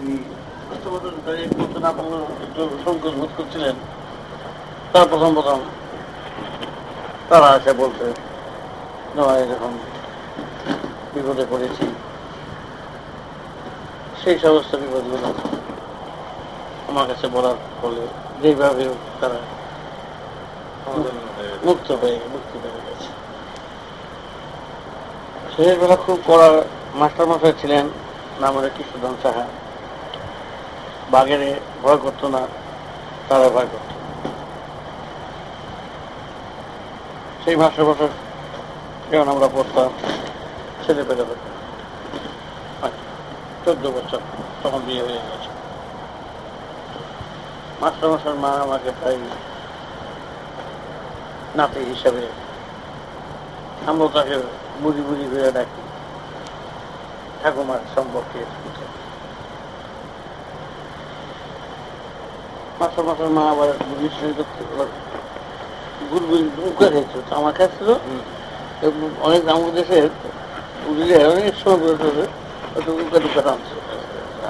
এই প্রথমত তারিখ একটু সংকোচ বোধ করছিলেন। তার প্রথম প্রথম তারা এসে নয় এরকম বিপদে পড়েছি। সেই সমস্ত বিপদগুলো আমার কাছে বলার ফলে হোক তারা মুক্ত হয়ে, মুক্তি পেয়ে গেছে। শেষবেলা খুব কড়া মাস্টারমশাই ছিলেন, নাম হলো কৃষ্ণধন সাহা। বাঘেরে ভয় করতো না, তারা ভয় করত। সেই মাস্টারমশাই যেমন আমরা পড়তাম, ছেলে পেলে চোদ্দ বছর, তখন বিয়ে হয়ে গেছে। মাস্টারমশার মা আমাকে প্রায় নাতি হিসাবে আমরা তাকে বুড়ি বুড়ি হয়ে ডাকি, ঠাকুমার সম্পর্কে। মাস্টার মাস্টার মা আবার সঙ্গে করতে বুড়বুড়ি উকা খেয়েছিল তো আমার কাছে ছিল অনেক আমাদের বুঝলে অনেক সময় বলতে হবে একটু উকা টুকা টানছে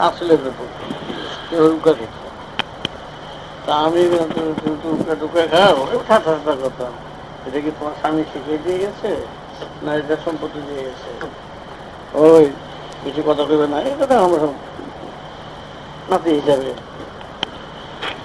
আসলে উকা খেত তা আমি উকা টুকা খাও। ঠাট্টা ঠাট্টা করতাম। এটা কি তোমার স্বামী শিখিয়ে দিয়ে গেছে? না এটা সম্পত্তি দিয়ে গেছে? ওই কিছু কথা কইবে না। এটা আমরা নাতি হিসাবে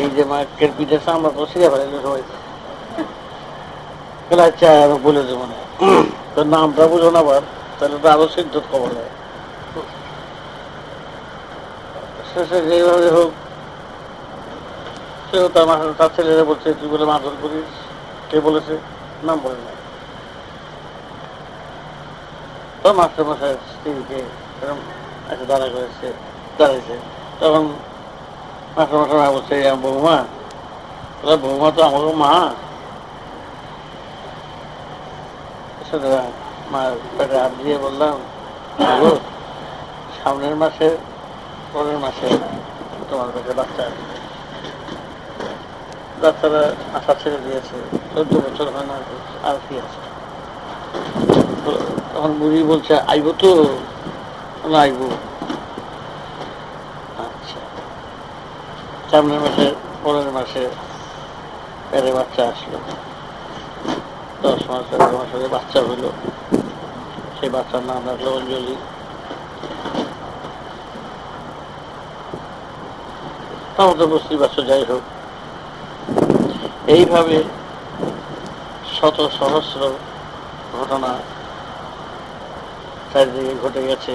এই যে মাকের পিঠেছে আমরা তো সিরে ফেলে সবাই। বলে, আচ্ছা আরও বলে দেবো না। তোর নামটা বুঝো না আবার তাহলে তো আরও সিদ্ধ খবর হয়। শেষে যেভাবে হোক সেও তার মাসে তার ছেলেরা বলছে তুই বলে মারধর করিস? কে বলেছে? নাম বলে না তো মাস্টার মশাই স্ত্রীকে এরকম একটা দাঁড়া করেছে দাঁড়াইছে। তখন মাস্টার মশাই মা বলছে "এই আমার বৌমা। বৌমা তো আমারও মা। দিয়ে বললাম সামনের মাসে, পরের মাসে তোমার কাছে বাচ্চা বাচ্চারা আশা ছেড়ে দিয়েছে, চোদ্দ বছর হয় না, আর কি আছে? তখন বুড়ি বলছে, আইব তো? না আইব আচ্ছা সামনের মাসে, পরের মাসে পেটে বাচ্চা আসলো। দশ মাস, এগারো মাস আগে বাচ্চা হইল সেই বাচ্চার নাম রাখল অঞ্জলি। আমাদের বস্তির বাচ্চা যাই হোক। এইভাবে শত সহস্র ঘটনা চারিদিকে ঘটে গেছে।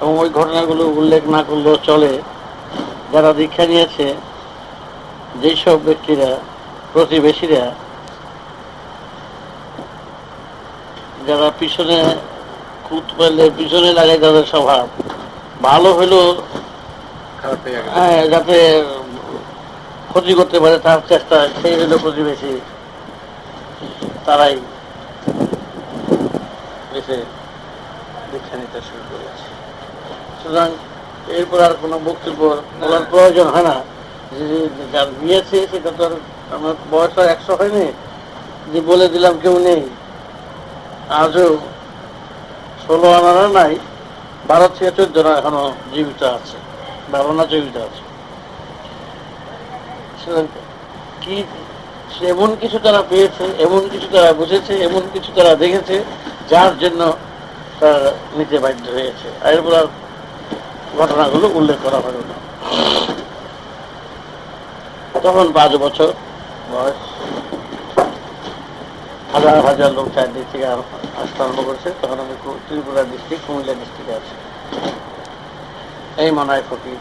এবং ওই ঘটনাগুলো উল্লেখ না করলেও চলে। যারা দীক্ষা নিয়েছে যেসব ব্যক্তিরা প্রতিবেশীরা যারা পিছনে কুত পেলে পিছনে লাগাই তাদের স্বভাব। ভালো হলেও হয়ে যাতে ক্ষতি করতে পারে তার চেষ্টা সেই হলো প্রতিবেশী। তারাই এসে দীক্ষা নিতে শুরু করেছে। সুতরাং এরপর আর কোনো বক্তব্য বলার প্রয়োজন হয় না। যে যার নিয়েছে সেটা তো আর আমার বয়স আর একশো হয়নি। যে বলে দিলাম কেউ নেই। আজও ষোলো আনারা নাই, বারো থেকে চোদ্দ এখনও জীবিত আছে। বারো না জীবিত আছে। কি এমন কিছু তারা পেয়েছে, এমন কিছু তারা বুঝেছে, এমন কিছু তারা দেখেছে, যার জন্য তারা নিতে বাধ্য হয়েছে। এরপর আর ঘটনাগুলো উল্লেখ করা হলো না। তখন পাঁচ বছর বয়স। হাজার হাজার লোক চারদিক থেকে আসতে আরম্ভ করেছে। তখন আমি ত্রিপুরা ডিস্ট্রিক্ট কুমিল্লা ডিস্ট্রিক্টে আছি। এই মনে হয় ফকির।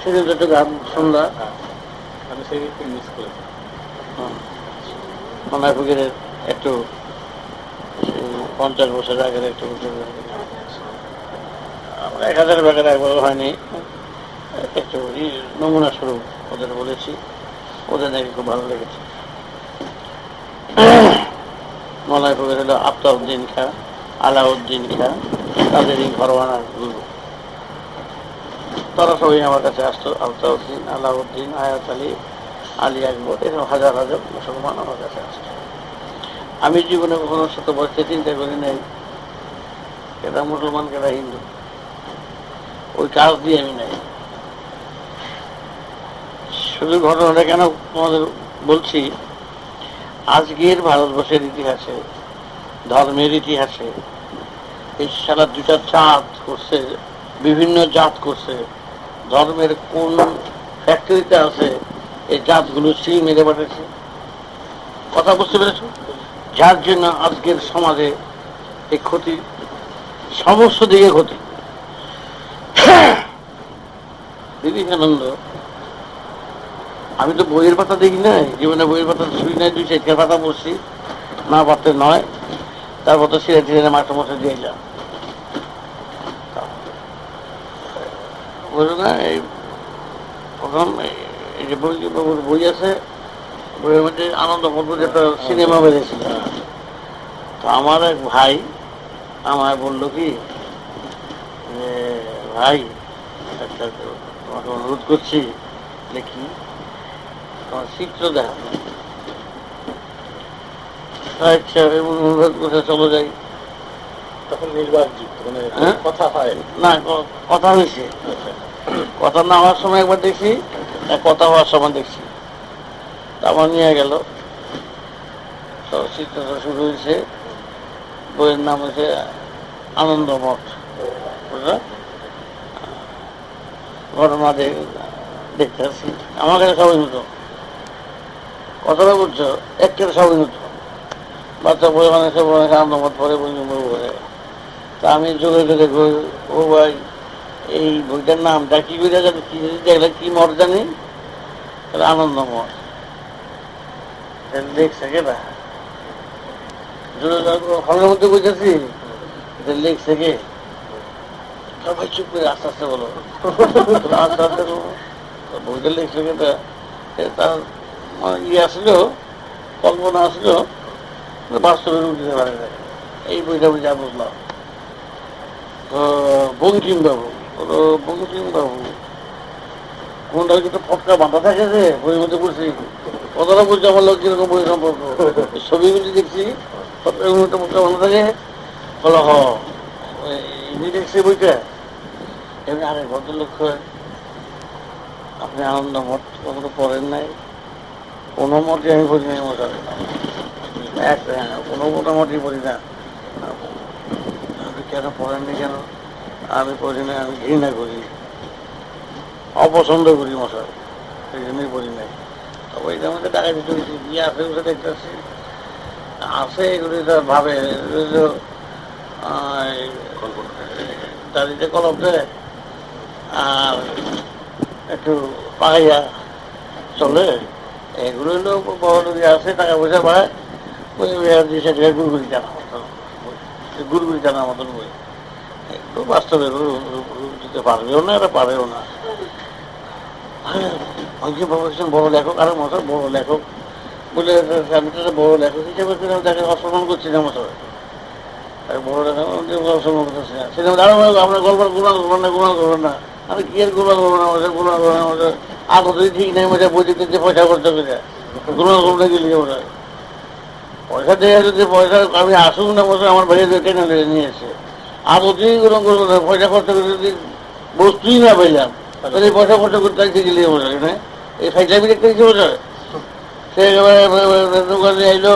সেদিন একটু গান শুনলাম আমি সেই একটু মিস করেছি। মনে হয় ফকিরের একটু পঞ্চাশ বছর আগের একটু এক হাজার ব্যাগের একবার হয়নি। একটু নমুনা স্বরূপ ওদের বলেছি। ওদের নাকি খুব ভালো লেগেছে। মলয় প্রবেশ হলো আফতাউদ্দিন খা, আলাউদ্দিন খা, তাদের এই ঘরোয়ানা গুরু। তারা সবাই আমার কাছে আসতো, আফতাউদ্দিন, আলাউদ্দিন, আয়াত আলী আলী আকবর, এরকম হাজার হাজার মুসলমান আমার কাছে আসতো। আমি জীবনে কখনো শত বছর চিন্তা করি নাই। এরা মুসলমান কেরা হিন্দু। ওই কাজ দিয়ে আমি নাই। শুধু ঘটনাটা কেন তোমাদের বলছি, আজকের ভারতবর্ষের ইতিহাসে, ধর্মের ইতিহাসে, এই সারা দুটা জাত করছে, বিভিন্ন জাত করছে, ধর্মের কোন ফ্যাক্টরিতে আছে, এই জাতগুলো সিল মেরে পাঠাচ্ছে। কথা বুঝতে পেরেছ? যার জন্য আজকের সমাজে এই ক্ষতি সমস্ত দিকে ক্ষতি। বিবেকানন্দ, আমি তো বইয়ের পাতা দেখি নাই, জীবনে বইয়ের পাতা শুই নাই, দুই চারটে পাতা পড়ছি, না পারতে নয়, তারপর তো সিরে টিরে মাস্টার মশাই দিয়ে এলাম। না, এই প্রথম এই- যে বই বই আছে, বইয়ের মধ্যে আনন্দ পর্ব যেটা সিনেমা বেরিয়েছিল তো আমার এক ভাই, আমায় বলল কি যে ভাই, একটা তোমাকে অনুরোধ করছি দেখি তোমার চিত্র দেখা আচ্ছা এবং অনুরোধ করে চলে যাই। তখন নির্বাকযুক্ত মানে হ্যাঁ? কথা হয়। না কথা হয়েছে। কথা না হওয়ার সময় একবার দেখছি কথা হওয়ার সময় দেখছি আমার নিয়ে গেল। তো চিত্রটা শুরু হয়েছে। বইয়ের নাম হচ্ছে আনন্দ মঠ বুঝলা? ঘটনা দেখ- দেখতে আসছি। আমার কাছে সবাই মতো কথাটা বুঝছ একের সবাই মতো বাচ্চা বই মানুষে বলে আনন্দ মঠ পরে বই পড়ে তা আমি চলে কই, ও ভাই এই বইটার নামটা কি করে জানি? কি দেখলে কি মর জানি? তাহলে আনন্দ মঠ দেখছে কে না হলের মধ্যে বুঝেছি লিখছে কে? ভাই চুপ করে আস্তে আস্তে বলো আস্তে আস্তে বইটা লিখছে কে তা এ তার মানে ইয়ে আসলো কল্পনা আসলো বাস্তবে রূপ দিতে পারে না। এই বইটা আমি যা বুঝলাম তো বঙ্কিম বাবু বলো বঙ্কিম বাবু কোনটা কিন্তু ফটকা বাঁধা থাকে যে বইয়ের মধ্যে পড়ছি কতটা বুঝছি আমার লোক কীরকম বই সম্পর্ক ছবিগুলি দেখছি মধ্যে ফটকা বাঁধা থাকে বলো হ দেখছি বইটা এমনি আরে ভদ্রলোক আপনি আনন্দ মঠ কখনো পড়েন নাই? কোনো মতে আমি পড়ি নাই মশাই এক কোনো মোটামুটি পড়ি না। আপনি কেন পড়েননি কেন? আমি পড়ি না আমি ঘৃণা করি অপছন্দ করি মশাই, সেই জন্যই পড়ি নাই। তবে এটা আমাদের টাকা দিতে হয়েছে কি আছে ওটা দেখতেছি আছে এগুলি তো ভাবে দাদিতে কলম দেয়। একটু পাইয়া চলে। এগুলো হলো বড় আছে, টাকা পয়সা পায়। ওই গুড়গুড়ি জানা মতন গুড়গুড়ি জানার মতন বই। এগুলো বাস্তবে দিতে পারবেও না, এরা পারেও না। যে বড় একজন বড় লেখক, আরও মতো বড় লেখক বলে আমি তো বড় লেখক হিসেবে তাকে অসম্মান করছি না মতো বড় লেখক অসম্মান করতেছি আপনার গল্প গুণান করবেন না করবেন না। আমি কি আর গুণান করব না আমাদের গুণান করব না আমাদের আগে যদি ঠিক নেই মজা বই দিতে পয়সা করতে হবে গুণান করব না গেলে ওরা পয়সা দিয়ে যদি পয়সা, আমি আসুক না বসে, আমার ভাইয়া টেনে টেনে নিয়ে এসে। অতিরিক্ত গুণ করব না? পয়সা খরচ করে যদি বস্তুই না পেলাম, তাহলে পয়সা খরচ করতে আসতে গেলে বোঝা না? এই ফাইজলামি দেখতে গেছে বোঝা সে দোকানে এলো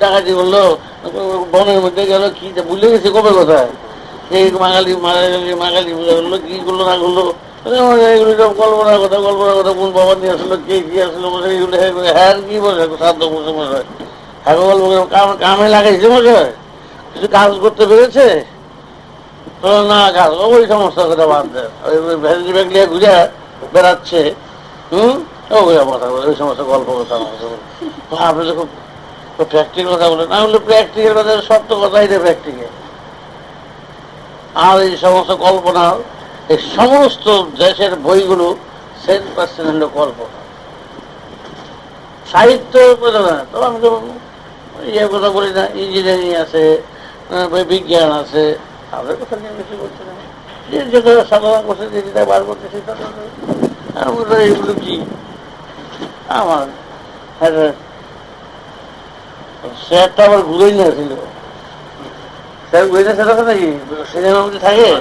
ডাকাতি করল, বনের মধ্যে গেল, কি ভুলে গেছে, কবে কোথায়? সেই মাগালি মাগালি মাগালি বুঝা করল কি করল না করল? এগুলো সব কল্পনার কথা কল্পনার কথা কোন বাবা নিয়ে আসলো কে কি আসলো বসে এগুলো হ্যাঁ করে, হ্যাঁ কি বসে সাধ্য বসে বসে হ্যাঁ। গল্প কাম- লাগাইছে বসে কিছু কাজ করতে পেরেছে? না কাজ ওই সমস্ত কথা বাদ দেয় ওই ভ্যানিটি ব্যাগ নিয়ে ঘুরে বেড়াচ্ছে। হুম? ওই কথা বলে ওই সমস্ত গল্প কথা আপনি তো খুব প্র্যাকটিক্যাল কথা বলে না হলে প্র্যাকটিক্যাল কথা সত্য কথাই রে প্র্যাকটিক্যাল আর এই সমস্ত কল্পনা, এই সমস্ত দেশের বইগুলো সেন্ট পার্সেন্ট কল্পনা। সাহিত্য তো আমি তো ইয়ে কথা বলি না, ইঞ্জিনিয়ারিং আছে বিজ্ঞান আছে, তাদের কথা নিয়ে বেশি বলছি না। যে করছে বার করছে কি? আমার হ্যাঁ স্যারটা আবার ঘুরেই নিয়েছিল। স্যার ঘুরে নিয়েছে তখন নাকি সিনেমার মধ্যে থাকে?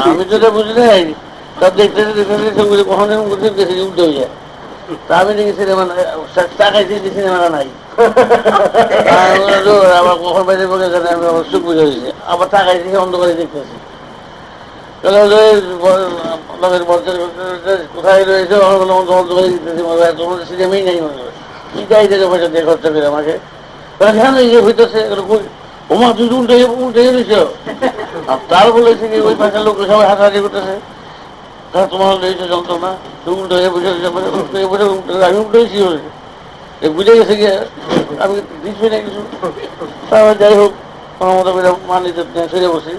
আমি তো বুঝি নাই। তার দেখতে দেখতে দেখতে কখনো করতে দেখে উল্টে হয়ে যায়। তা আমি দেখি সিনেমা টাকায় দিয়ে সিনেমাটা নাই। আমি বললাম, "ধুর, আবার কখন বাইরে বলে আমি আবার চুপ বুঝে হয়েছে আবার টাকায় দিয়ে অন্ধকারে দেখতেছি কোথায় রয়েছে? অন্ধকারে আমাকে? যে ওমা তুই উল্টে উল্টে গেলিস আর তার বলেছে কি ওই পাশের লোক সবাই হাতাহাতি করতেছে? হ্যাঁ তোমার রয়েছে যন্ত্রণা, তুই উল্টে হয়ে বসে উল্টে বসে উল্টে আমি উল্টে গেছি এ বুঝে গেছে গিয়ে আমি দিচ্ছি না কিছু। তারপর যাই হোক আমার মতো করে মানিতে ছেড়ে বসি।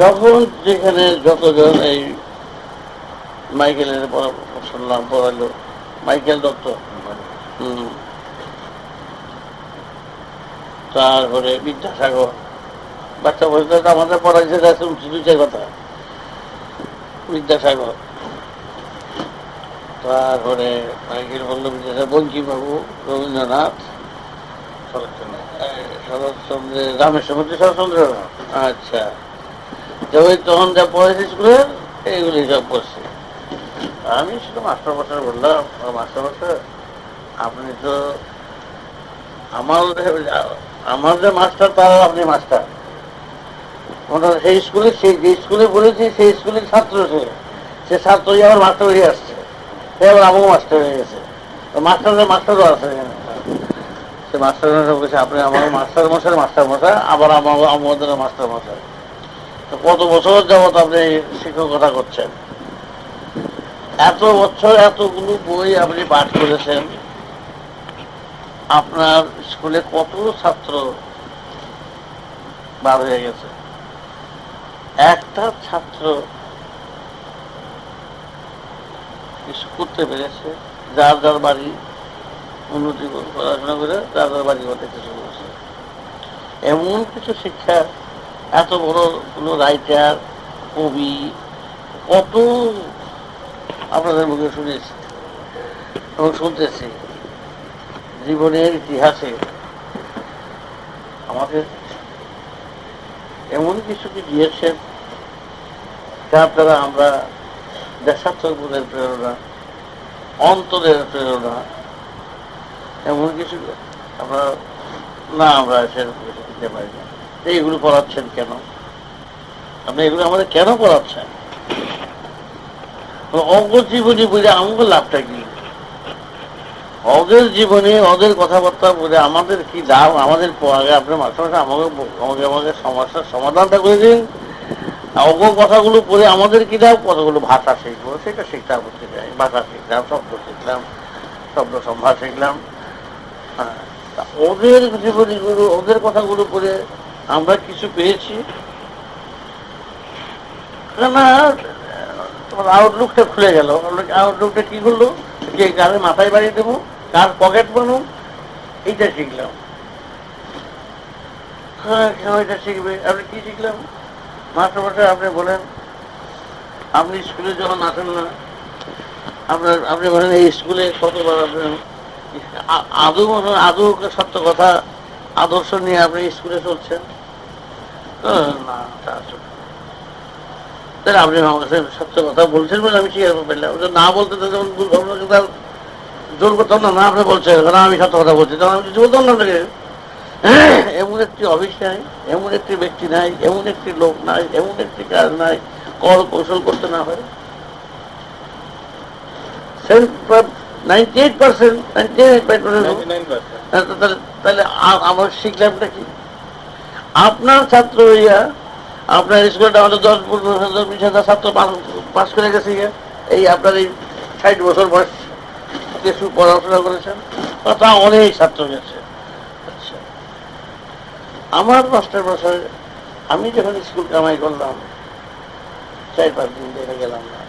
যখন যেখানে যতজন এই মাইকেলের শুনলাম পড়ালো মাইকেল দত্ত। তারপরে বিদ্যাসাগর। বাচ্চা তো আমাদের পড়াইছে উঁচু দুইটার কথা। বিদ্যাসাগর। তারপরে মাইকেল বলল, বিদ্যাসাগর, বঙ্কিমবাবু, রবীন্দ্রনাথ। শরৎচন্দ্রের রামেশ্বর মধ্যে শরৎচন্দ্র আচ্ছা। তো ওই তখন যা পড়েছে স্কুলে, এইগুলি সব পড়ছে। আমি শুধু মাস্টার মাস্টার বললাম মাস্টার মাস্টার আপনি তো আমার আমার যে মাস্টার তার আপনি মাস্টার। ওটা সেই স্কুলে সেই, যে স্কুলে বলেছি সেই স্কুলের ছাত্র সে। সে ছাত্রই আবার মাস্টার হয়ে আসছে। সে আবার আমাকে মাস্টার হয়ে গেছে। তো মাস্টারের মাস্টারও আছে। সে মাস্টার বলেছে, আপনি আমার মাস্টার মশাই মাস্টার মশাই, আবার আমার আমাদের মাস্টার মশাই। তো কত বছর যাবত আপনি শিক্ষকতা করছেন? এত বছর এতগুলো বই আপনি পাঠ করেছেন। আপনার স্কুলে কত ছাত্র বার হয়ে গেছে? একটা ছাত্র করতে পেরেছে, যার যার বাড়ি উন্নতি পড়াশোনা করে যার যার বাড়ি করতে কিছু করেছে এমন কিছু শিক্ষা, এত বড় কোনো রাইটার কবি, কত আপনাদের মুখে শুনেছি এবং শুনতেছি। জীবনের ইতিহাসে আমাদের এমন কিছু কি দিয়েছেন যার দ্বারা আমরা দেশাত্মবোধের প্রেরণা, অন্তরের প্রেরণা, এমন কিছু আমরা না আমরা সেরকম কিছু দিতে পারি না। এইগুলো পড়াচ্ছেন কেন? আপনি এগুলো আমাদের কেন পড়াচ্ছেন? অঙ্গ জীবনী বলে আমাদের লাভটা কি ওদের জীবনে ওদের কথাবার্তা বলে আমাদের কি লাভ আমাদের আগে আপনার মাস্টার মশাই আমাকে আমাকে আমাদের সমস্যার সমাধানটা করে দিন। অজ্ঞ কথাগুলো পড়ে আমাদের কি লাভ কতগুলো ভাষা শিখব। সেটা শিখতে আপত্তি চাই ভাষা শিখলাম, শব্দ শিখলাম, শব্দ সম্ভার শিখলাম। হ্যাঁ ওদের জীবনীগুলো ওদের কথাগুলো পড়ে আমরা কিছু পেয়েছি? না তোমার আউটলুকটা খুলে গেল। আউটলুকটা কি করল? যে কারে মাথায় বাড়িয়ে দেবো কার পকেট বানো এইটা শিখলাম। হ্যাঁ এটা শিখবে? আপনি কি শিখলাম মাস্টার মাস্টার আপনি বলেন। আপনি স্কুলে যখন আসেন না, আপনার আপনি বলেন, এই স্কুলে কতবার আপনার আদৌ মনে আদৌ সত্য কথা, আদর্শ নিয়ে আপনি স্কুলে চলছেন? না তা। তাহলে আপনি আমার সত্য কথা বলছেন বলে আমি আছে পেলাম না বলতে তো তখন ভুল তার জোর করতাম না না আপনি বলছেন না আমি সত্য কথা বলছি। তখন আমি কিছু বলতাম না আপনাকে? এমন একটি অফিস নাই এমন একটি ব্যক্তি নাই এমন একটি লোক নাই এমন একটি কাজ নাই কল কৌশল করতে না হয়। তাহলে আমার শিখলামটা কি? আপনার ছাত্র হইয়া আপনার স্কুলটা আমাদের দশ পনেরো বিশ হাজার ছাত্র পাস- করে গেছে। এই আপনার এই ষাট বছর বয়স কিছু পড়াশোনা করেছেন তা অনেক ছাত্র গেছে। আচ্ছা আমার মাস্টার মশাই আমি যখন স্কুল কামাই করলাম, চার পাঁচ দিন দেখে গেলাম না।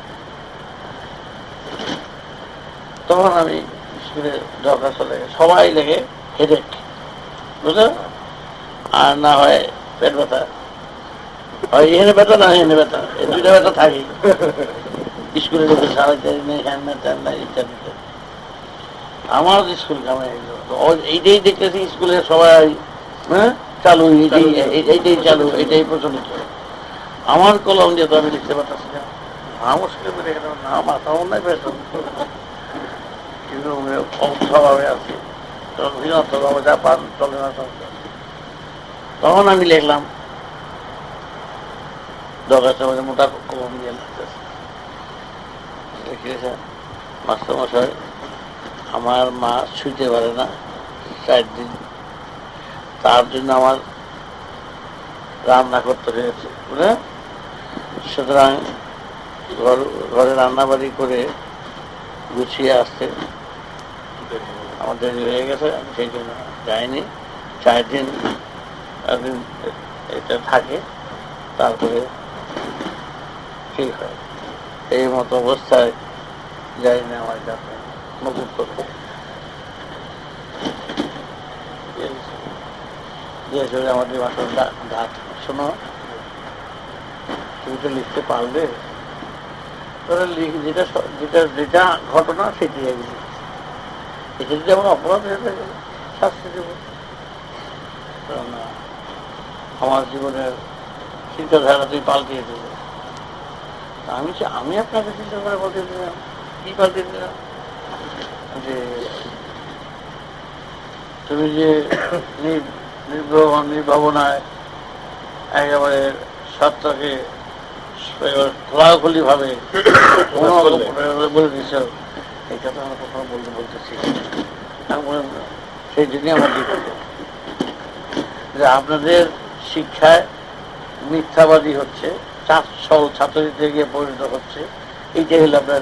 তখন আমি স্কুলে দরকার চলে সবাই লেগে হেডেক বুঝলো আর না হয় পেট ব্যথা। হয় এখানে ব্যথা না এখানে ব্যথা। এই দুইটা ব্যথা থাকি স্কুলে যেতে সারাইতে নেই ইত্যাদি। আমার স্কুল কামাই। এইটাই দেখতেছি স্কুলে সবাই হ্যাঁ? চালু এইটাই এই- এইটাই চালু এইটাই প্রচলিত। আমার কলম দিয়ে তো আমি লিখতে পারতেছি না। না মুশকিল করে গেল না মাথাও নাই বেতন কিন্তু অবস্থাভাবে আছি। তখন যা পান চলে না। তখন আমি লিখলাম দরকার সমাজে মোটা কলম দিয়ে লিখতেছি লিখেছে মাস্টার মশাই আমার মা শুইতে পারে না চার দিন। তার জন্য আমার রান্না করতে হয়েছে, বুঝলে? সুতরাং ঘর, ঘরে রান্নাবাড়ি করে গুছিয়ে আসতে আমার দেরি হয়ে গেছে, আমি সেই জন্য যাইনি। চার দিন এটা থাকে, তারপরে ঠিক হয় এই মতো অবস্থায় যাই না আমার কাছে নকুল করে। আমাদের মাসের ঘাট শোনো, তুমি তো লিখতে পারবে। তোরা লিখ, যেটা যেটা যেটা ঘটনা সেটি আমি লিখছি। এখানে যেমন অপরাধ হয়ে থাকে, শাস্তি দেব। আমার জীবনের চিন্তাধারা তুই পাল্টিয়ে দেবে। আমি আমি আপনাকে চিন্তা করে বলতে দিলাম। কি দিলাম? যে তুমি যে নির্ভাবনায় একেবারে সত্যকে খোলাখুলি ভাবে বলে দিচ্ছ এই কথা আমরা কখনো বলতে বলতেছি সেই জন্যই আমার যে আপনাদের শিক্ষায় মিথ্যাবাদী হচ্ছে চাঁচল ছাত্রীতে গিয়ে পরিণত হচ্ছে। এইটাই হলো আপনার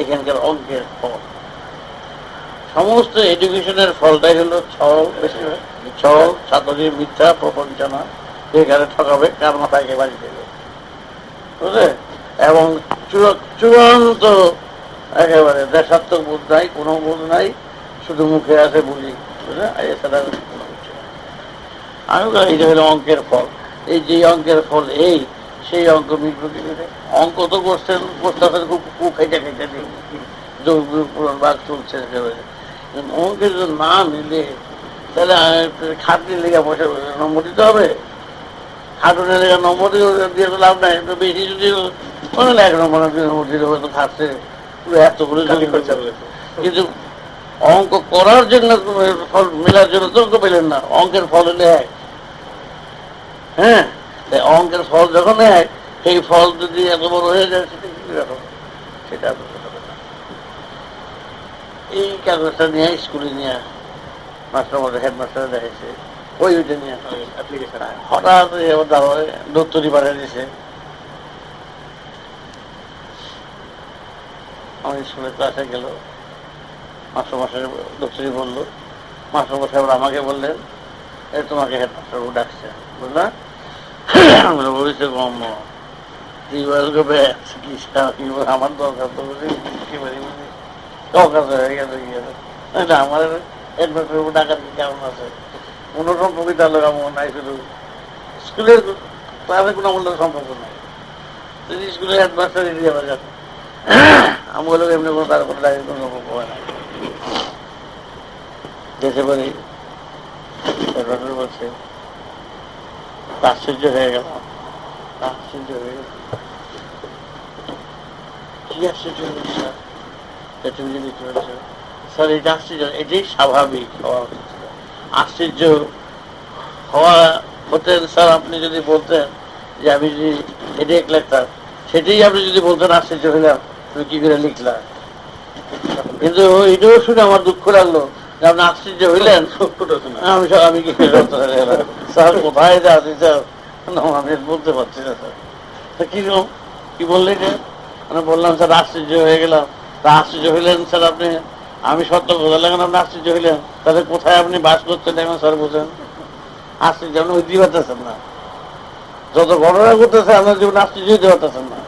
এখানকার অঙ্কের ফল। সমস্ত এডুকেশনের ফলটাই হলো ছল বেশিরভাগ ছল ছাত্রীর মিথ্যা প্রপঞ্চনা যেখানে ঠকাবে, কার মাথায় কে বাড়ি দেবে। বুঝলে? এবং চূড়ান্ত একেবারে দেশাত্মক বোধ নাই, কোনো বোধ নাই, শুধু মুখে আছে বলি এছাড়া। আমি এইটা হলো অঙ্কের ফল। এই যে অঙ্কের ফল, এই সেই অঙ্ক কি করে? অঙ্ক তো করছেন খুব খাইতে খাইতে নেই পুরান বাঘ চলছে একেবারে। অঙ্কের যদি না মিলে তাহলে খাটনি লেগে বসে নম্বর দিতে হবে। খাটুনের লেগে নম্বর দিয়ে তো লাভ নাই তো বেশি যদি কোনো এক নম্বর নম্বর দিলে হয়তো খাচ্ছে পুরো এত করে খালি যদি খরচা রয়েছে। কিন্তু অঙ্ক করার জন্য ফল মেলার জন্য তো অঙ্ক পেলেন না। অঙ্কের ফল হলে এক। হ্যাঁ? তাই অঙ্কের ফল যখন এক সেই ফল যদি এত বড় হয়ে যায়, সেটা কি সেটা। এই কাগজটা নিয়ে স্কুলে নিয়ে মাস্টার হেডমাস্টার দেখেছে ওই ওইটা নিয়ে হঠাৎ দত্তরি পাঠিয়ে দিয়েছে আমার স্কুলের ক্লাসে গেল। মাস্টার মশাই দত্তরি বলল। মাস্টার মশাই আমাকে বললেন, এ তোমাকে হেডমাস্টার ডাকছে। বুঝলা আমরা বলেছে কম তুই বলবে ব্যাস কি সা- কি বল, আমার দরকার তো বলি দরকার হয়ে গেছে আমার ডাকার কি কারণ আছে? কোনোরকম কবিতা লোক আমার নাই শুধু। স্কুলের ক্লাসে কোনো আমাদের সম্পর্ক নাই। যদি স্কুলের হেডমাস্টার দিয়ে আবার যাবে আমি বলব এমনি কোনো তার কোনো লাগে কোনো সম্পর্ক হয় না। দেশে হেডমাস্টার বলছে আশ্চর্য হয়ে গেল। আশ্চর্য হয়ে গেল। আশ্চর্য স্যার স্যার, এটা এটাই স্বাভাবিক আশ্চর্য হওয়া স্যার, আপনি যদি বলতেন যে আমি যদি হেডেক লিখতাম সেটাই আপনি যদি বলতেন আশ্চর্য হইলাম, তুমি কি করে লিখলাম কিন্তু এটাও শুনে আমার দুঃখ লাগল। যে আশ্চর্য হইলেন, আমি আমি কি? স্যার, কোথায় যা আছি আমি বলতে পারছি না, স্যার। কীরকম কি বললেন যে মানে বললাম, স্যার আশ্চর্য হয়ে গেলাম। তা আশ্চর্য হইলেন, স্যার, আপনি আমি সত্য কথা লাগানো আশ্চর্য হইলেন। তাহলে কোথায় আপনি বাস করতেন এখন, স্যার, বোঝেন? আশ্চর্য আপনি হইতে পারতেছেন না। যত ঘটনা করতেছে আপনার জীবন আশ্চর্য হইতে পারতেছেন না।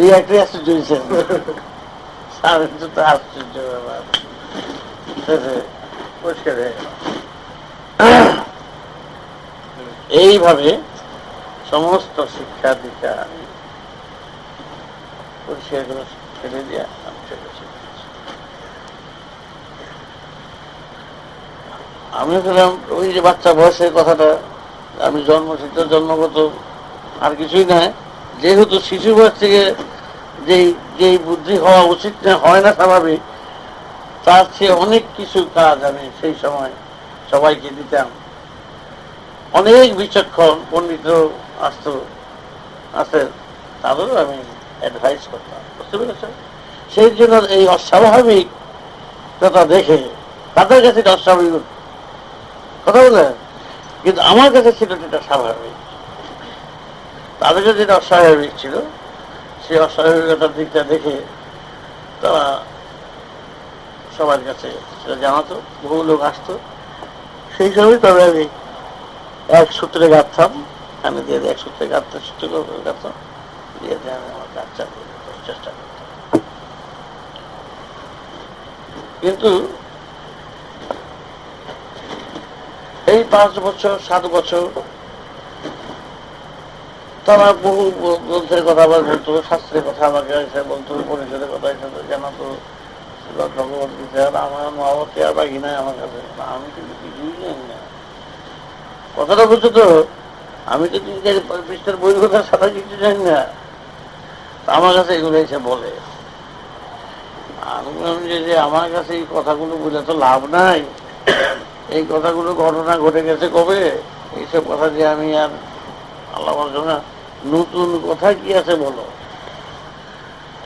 এই একটাই আশ্চর্য হয়েছে স্যার আশ্চর্য ব্যাপার। পরিষ্কার হয়ে গেল। এইভাবে সমস্ত শিক্ষা দীক্ষা আমি ফেলে দিয়ে আমি বললাম, ওই যে বাচ্চা বয়সের কথাটা, আমি জন্মসিদ্ধ জন্মগত আর কিছুই নয়। যেহেতু শিশু বয়স থেকে যেই যেই বুদ্ধি হওয়া উচিত না, হয় না স্বাভাবিক তার চেয়ে অনেক কিছু কাজ আমি সেই সময় সবাইকে দিতাম। অনেক বিচক্ষণ পণ্ডিত আসত আছে, তাদেরও আমি অ্যাডভাইস করতাম, বুঝতে পেরেছ সেই জন্য এই অস্বাভাবিক কথা দেখে তাদের কাছে এটা অস্বাভাবিক। কথা বলে? কিন্তু আমার কাছে ছিল যেটা স্বাভাবিক। তাদের কাছে যেটা অস্বাভাবিক ছিল, সেই অস্বাভাবিকতার দিকটা দেখে তারা সবার কাছে সেটা জানাতো, বহু লোক আসতো। সেই সময় তবে আমি এক সূত্রে গাঁথতাম, আমি দিয়ে এক সূত্রে গাঁথতে, সূত্রে গাঁথতাম, দিয়ে দিয়ে আমি আমার কাজ চালিয়ে চেষ্টা কিন্তু এই পাঁচ বছর, সাত বছর তারা বহু গ্রন্থের কথা আবার বলতো শাস্ত্রের কথা আমাকে বলতো পরিষদের কথা জানাতো। আমার মহাবতী আর বাকি নাই আমার কাছে আমি কিন্তু কিছুই জানি না। কথাটা বুঝছ তো আমি তো চার বই কথা সাদা কিছু জানি না আমার কাছে এগুলো এসে বলে, আমি বললাম যে আমার কাছে এই কথাগুলো বলে তো লাভ নাই। এই কথাগুলো ঘটনা ঘটে গেছে কবে? এইসব কথা যে আমি আর আল্লাহ নতুন কথা কি আছে বলো?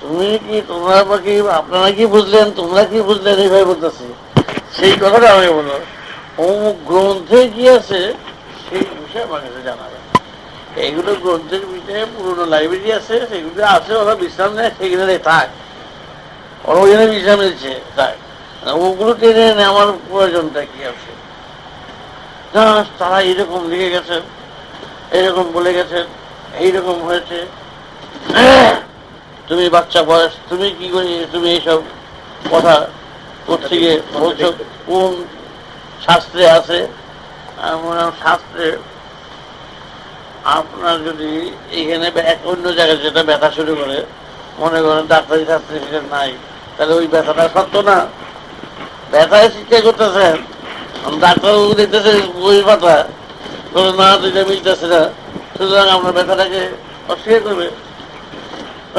তুমি কি, তোমরা বা কি, আপনারা কি বুঝলেন, তোমরা কি বুঝলেন, এইভাবে বলতেছি। সেই কথাটা আমাকে বলো অমুক গ্রন্থে কি আছে, সেই বিষয়ে আমার কাছে জানাবে এইগুলো গ্রন্থের বিষয়ে পুরোনো লাইব্রেরি আছে, সেগুলো আছে, ওরা বিশ্রাম নেয় সেখানে থাক। ওরা ওইখানে বিশ্রাম নিচ্ছে থাক ওগুলো টেনে নেওয়ার প্রয়োজনটা কি আছে? না তারা এরকম লিখে গেছেন এরকম বলে গেছেন, এইরকম হয়েছে। তুমি বাচ্চা বয়স, তুমি কি করে, তুমি এইসব কথা করতে গিয়ে বলছো? কোন শাস্ত্রে আছে? শাস্ত্রে আপনার যদি এখানে ব্যা- অন্য জায়গায় যেটা ব্যথা শুরু করে, মনে করেন ডাক্তারি শাস্ত্রে সেটা নাই, তাহলে ওই ব্যথাটা সত্য না? ব্যথায় শিক্ষা করতেছেন? ডাক্তারবাবু দেখতেছে, বই পাতা। না, দুইটা মিলতেছে না। সুতরাং আপনার ব্যথাটাকে অস্বীকার করবে।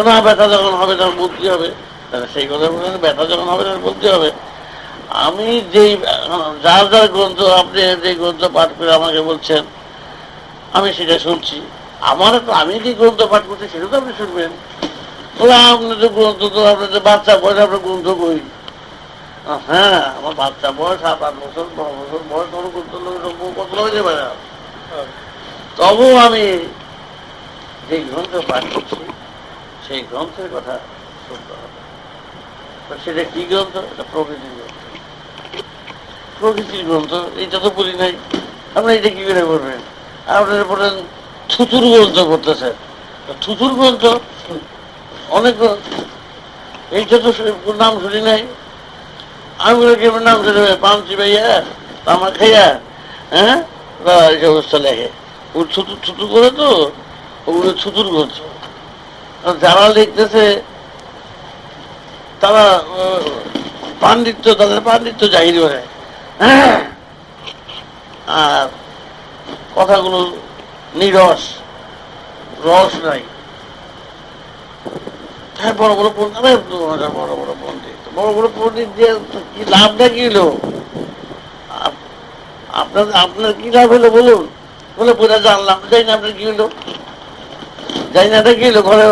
না ব্যথা যখন হবে তখন বুদ্ধি হবে। তাহলে সেই কথা বলেন ব্যথা যখন হবে তখন বুদ্ধি হবে। আমি যেই যার যার গ্রন্থ আপনি যে গ্রন্থ পাঠ করে আমাকে বলছেন আমি সেটা শুনছি। আমার তো আমি যে গ্রন্থ পাঠ করছি সেটা তো আপনি শুনবেন। বলে আপনার যে গ্রন্থ তো আপনার যে বাচ্চা বয়স আপনার গ্রন্থ বই। হ্যাঁ আমার বাচ্চা বয়স সাত আট বছর বছর বয়স তখন গ্রন্থ কত হয়ে যাবে না। তবু আমি যে গ্রন্থ পাঠ করছি সেই গ্রন্থের কথা শুনতে হবে। সেটা কি গ্রন্থ? এটা প্রকৃতির গ্রন্থ। প্রকৃতির গ্রন্থ এটা তো বলি নাই। আপনি এটা কি করে বলবেন? আপনারা বলেন, থুতুর গ্রন্থ করতেছে থুতুর গ্রন্থ, অনেক এইটা তো নাম শুনি নাই। আমি কি নাম শুনি পামচি ভাইয়া, তামা খাইয়া হ্যাঁ? এই অবস্থা লেখে। ও ছুটু ছুটু করে তো? ওগুলো ছুতুর গ্রন্থ। যারা লিখতেছে, তারা পাণ্ডিত্য, তাদের পাণ্ডিত্য জাহির? আর কথাগুলো নিরস, রস নাই। হ্যাঁ বড় বড় পণ্ডিত বড় বড় পণ্ডিত। বড় বড় পণ্ডিত দিয়ে কি লাভটা কি হলো? আপনার আপনার কি লাভ হলো বলুন? বলে বোঝা জানলাম যাই না আপনার কি হলো। যাই না হলো ঘরে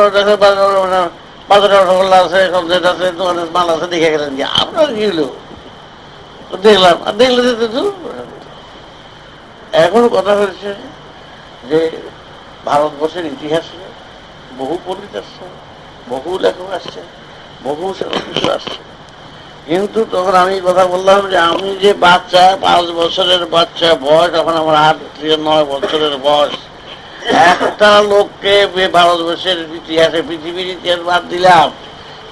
বাজারে রসগোল্লা আছে সবজেট আছে দোকানের মাল আছে, দেখে গেলেন যে আপনার কি দেখলাম, আর দেখলে যে তো এখন কথা হয়েছে যে ভারতবর্ষের ইতিহাসে বহু পণ্ডিত আসছে, বহু লেখক আসছে, বহু কিছু আসছে। কিন্তু তখন আমি কথা বললাম যে আমি যে বাচ্চা, পাঁচ বছরের বাচ্চা বয়স, এখন আমার আট থেকে নয় বছরের বয়স। একটা লোককে ভারতবর্ষের ইতিহাসে, পৃথিবীর ইতিহাস বাদ দিলাম।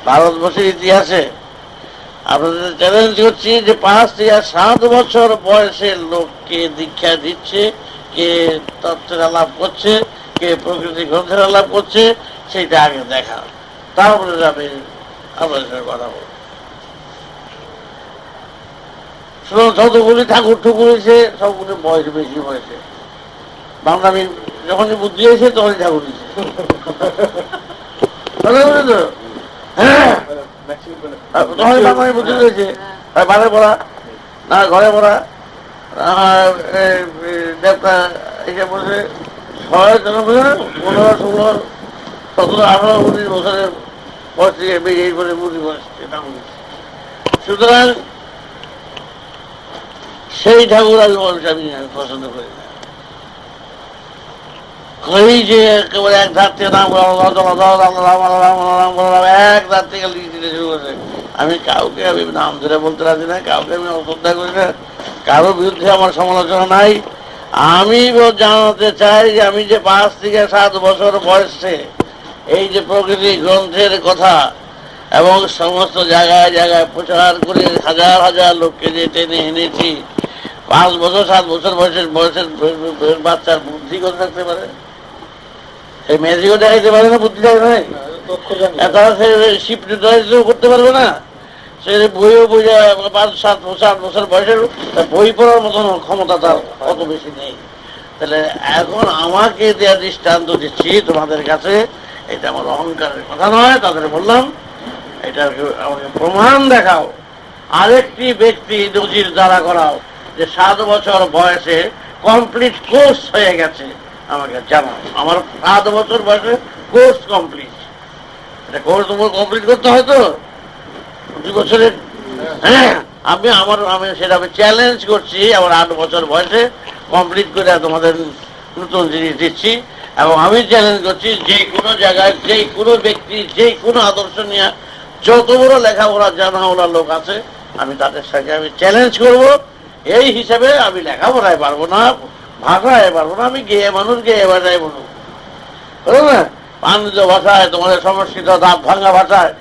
ভারতবর্ষের ইতিহাসে আপনাদের চ্যালেঞ্জ করছি যে পাঁচ থেকে সাত বছর বয়সের লোককে দীক্ষা দিচ্ছে, কে তত্ত্বের আলাপ করছে, কে প্রকৃতি গ্রন্থের আলাপ করছে সেইটা আগে দেখা। তারপরে যাবে আপনাদের সঙ্গে কথা বলব। শুনুন, যতগুলি ঠাকুর ঠুকুর হয়েছে, সবগুলি বয়স বেশি হয়েছে। বাংলা আমি যখনই বুদ্ধি হয়েছে তখনই ঠাকুর বলে তো? হ্যাঁ বুদ্ধি হয়েছে আর বারে না ঘরে পড়া দেবতা সতেরো, আঠারো বেরিয়ে বুদ্ধি হয়েছে। সুতরাং সেই ঠাকুর আমি বলছি, আমি পছন্দ করি ওই যে একেবারে এক ধার থেকে নাম এক ধার থেকে লিখতে শুরু করেছে। আমি কাউকে আমি নাম ধরে বলতে রাজি না, কাউকে আমি অশ্রদ্ধা করি না, কারোর বিরুদ্ধে আমার সমালোচনা নাই। আমি জানাতে চাই যে আমি যে পাঁচ থেকে সাত বছর বয়সে এই যে প্রকৃতি গ্রন্থের কথা এবং সমস্ত জায়গায় জায়গায় প্রচার করে হাজার হাজার লোককে যে টেনে এনেছি, পাঁচ বছর, সাত বছর বয়সের বয়সের বাচ্চার বুদ্ধি করে থাকতে পারে? সেই ম্যাজিকও দেখাইতে পারে না বুদ্ধি থাকে নাই। তারা সে শিফট করতে পারবে না। সে বইও বোঝা পাঁচ সাত বছর আট বছর বয়সের বই পড়ার মতন ক্ষমতা তার অত বেশি নেই। তাহলে এখন আমাকে দেওয়া দৃষ্টান্ত দিচ্ছি তোমাদের কাছে। এটা আমার অহংকারের কথা নয় তাদের বললাম। এটা আমাকে প্রমাণ দেখাও। আরেকটি ব্যক্তি নজির দ্বারা করাও যে সাত বছর বয়সে কমপ্লিট কোর্স হয়ে গেছে। আমাকে জানাও আমার সাত বছর বয়সে কোর্স কমপ্লিট এটা কোর্স তোমার কমপ্লিট করতে হয় তো? দুই বছরের হ্যাঁ আমি আমার, আমি সেটা আমি চ্যালেঞ্জ করছি। আমার আট বছর বয়সে কমপ্লিট করে তোমাদের নতুন জিনিস দিচ্ছি। এবং আমি চ্যালেঞ্জ করছি যে কোনো জায়গায়, যে কোনো ব্যক্তি, যে কোনো আদর্শ নিয়ে যত বড় লেখাপড়া জানা ওরা লোক আছে, আমি তাদের সঙ্গে আমি চ্যালেঞ্জ করব। এই হিসাবে আমি লেখাপড়ায় পারব না। ভাষায় পারব না আমি গেয়ে, মানুষ গেয়ে ভাষায় বলব বুঝলো না? পান্ডিত ভাষায়, তোমাদের সংস্কৃত দাঁত ভাঙ্গা ভাষায়,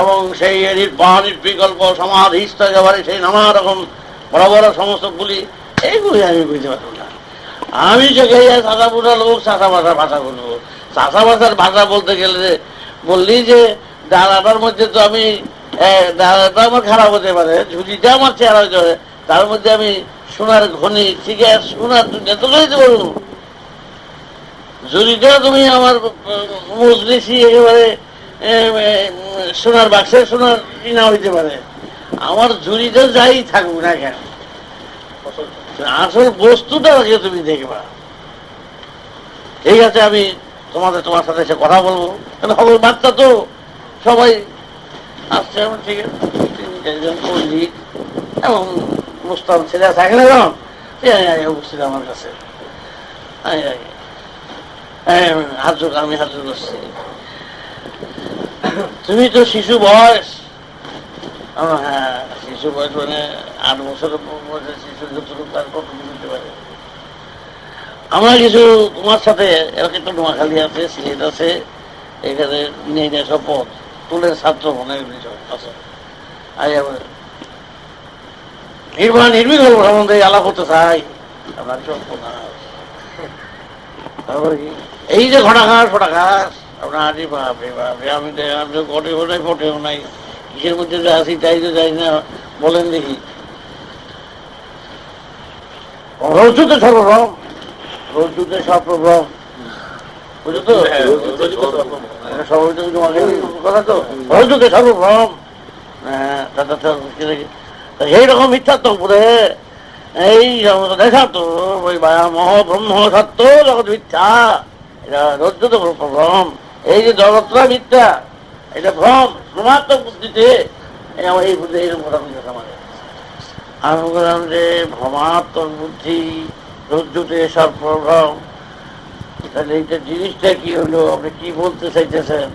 এবং সেই পাহাড়ির বিকল্প, সমাজ হিস্ত একেবারে সেই নানা রকম বড় বড় সমস্ত গুলি এইগুলি আমি বুঝতে পারব না। আমি গিয়ে সাদা বুড়া লোক চাষা ভাষার ভাষা বলব। চাষা ভাষার ভাষা বলতে গেলে যে, বললি যে ডালাটার মধ্যে তো আমি ডালাটা আমার খারাপ হতে পারে ঝুঁজিটা আমার চেহারা হতে পারে। তার মধ্যে আমি সোনার ঘনি ঠিক আছে, সোনার দুনিয়া তো লইতে পারব। ঝুড়িটা তুমি আমার মজলিসি একেবারে সোনার বাক্সে সোনার কিনা হইতে পারে। আমার ঝুড়িটা যাই থাকুক না কেন। আসল বস্তুটা আগে তুমি দেখবা। ঠিক আছে, আমি তোমাদের, তোমার সাথে এসে কথা বলব। হবে বাচ্চা তো সবাই আসছে, আমার ঠিক আছে। এবং মুস্তান ছেলে থাকে না যখন? সে উপস্থিত আমার কাছে। হ্যাঁ হাজুর আমি হাজুর করছি। তুমি তো শিশু বয়স। হ্যাঁ শিশু বয়স মানে আট বছরের শিশু হতে আমরা কিছু তোমার সাথে এরকম একটা নোয়াখালী আছে, সিলেট আছে, এখানে নিয়ে নেয় সব পথ। তুলের ছাত্র মনে আছে আই নির্মীণ হল সম্বন্ধে আলাপ করতে চাই। আপনার তারপরে কি? এই যে ঘটাঘাস ফটাঘাস আপনার আরে বাপরে বাপরে আমি আমি তো নাই ফটেও নাই। কিসের মধ্যে যে তাই তো যাই না। বলেন দেখি। রজ্জুতে সর্বভ্রম রজ্জুতে সর্বভ্রম। বুঝলো তো? হ্যাঁ, কথা তো? রজ্জুতে সর্বভ্রম। হ্যাঁ দাদা তো এই রকম মিথ্যা তো পুরে এই দেখা তো, ওই মহ ব্রহ্ম সত্য, জগৎ মিথ্যা। এটা রজ্জুত ভ্রম এই যে জগৎটা মিথ্যা, এটা ভ্রম, ভ্রমাত্মক বুদ্ধিতে। এই বুদ্ধি এইরকম কথা আমি বললাম যে ভ্রমাত্মক বুদ্ধি, রজ্জুতে সর্বভ্রম। তাহলে এইটা জিনিসটা কি হলো? আপনি কি বলতে চাইতেছেন?